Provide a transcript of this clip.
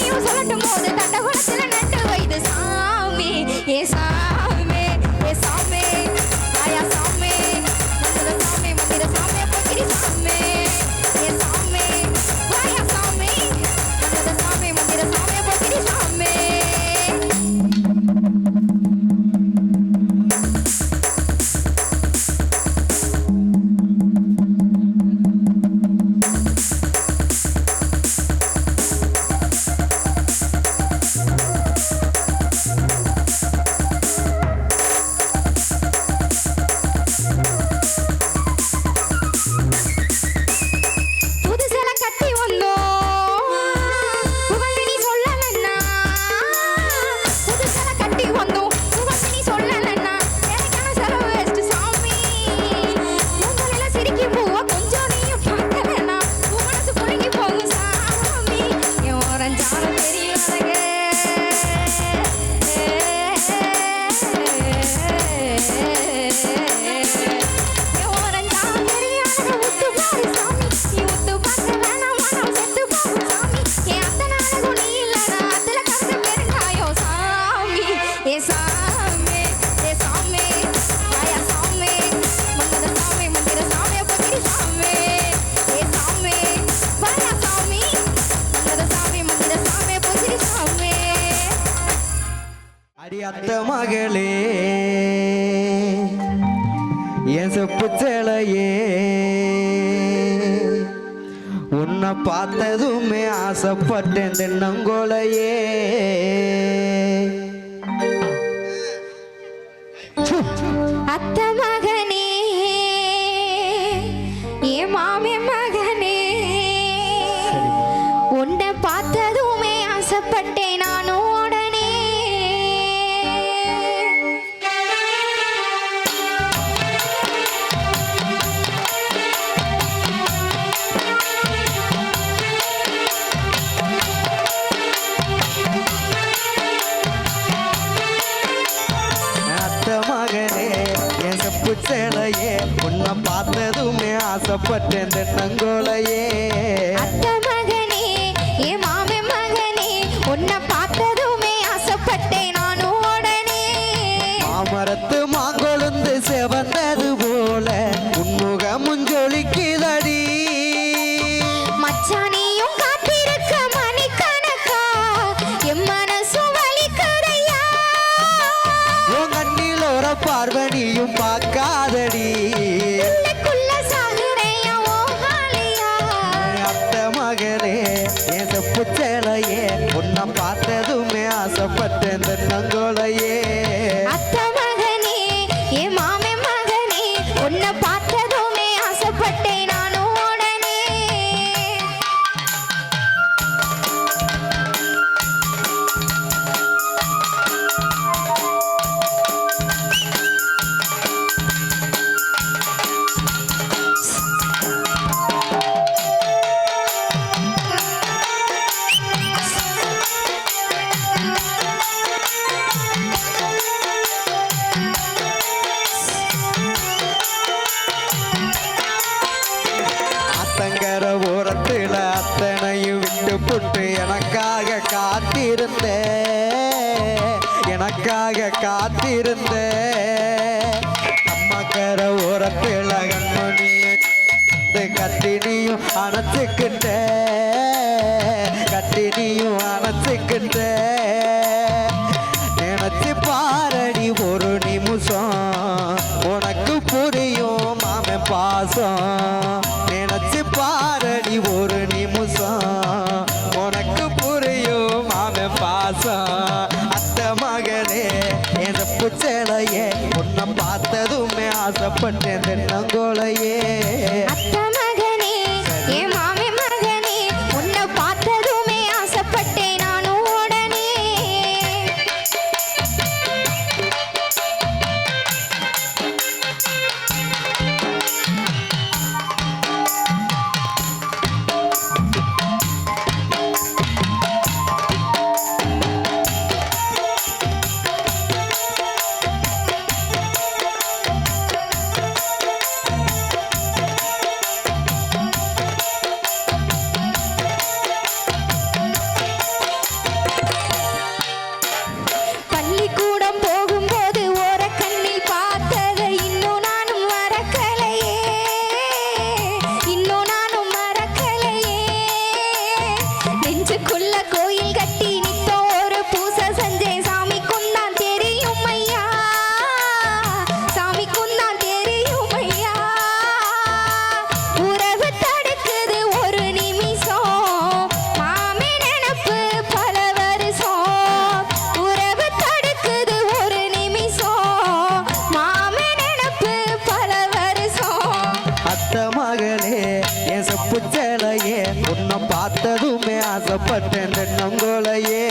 You சொல்லட்டும் போது தட்ட குடத்தில் அடியாத்த மகளே என் செப்பு சேலையே உன்னை பார்த்ததுமே ஆசைப்பட்டேன் தென்னங்கோலையே. அத்தமா குச்சேலையே உன்னை பார்த்ததுமே ஆசைப்பட்டேன் தென்னங்கோலையே மகனே ஏ மாமே மகனே உன்னை பார்த்ததுமே ஆசைப்பட்டேன் நான் உடனே. மாமரத்து மாக எதையும் பார்க்காதடி. தொட்டு எனக்காக காத்திருந்த. எனக்காக காத்திருந்த. அம்மாக்கர ஓரத்தில் கத்தினியும் அணைச்சுக்கிட்ட. கத்தினியும் அணைச்சுக்கிட்ட. நினைச்சு பாரடி ஒரு நிமிஷம். உனக்கு புரியும் மாமன் பாசம். நினைச்சு பாரடி ஒரு பார்த்ததுமே ஆசைப்பட்டேன் நங்கோலையே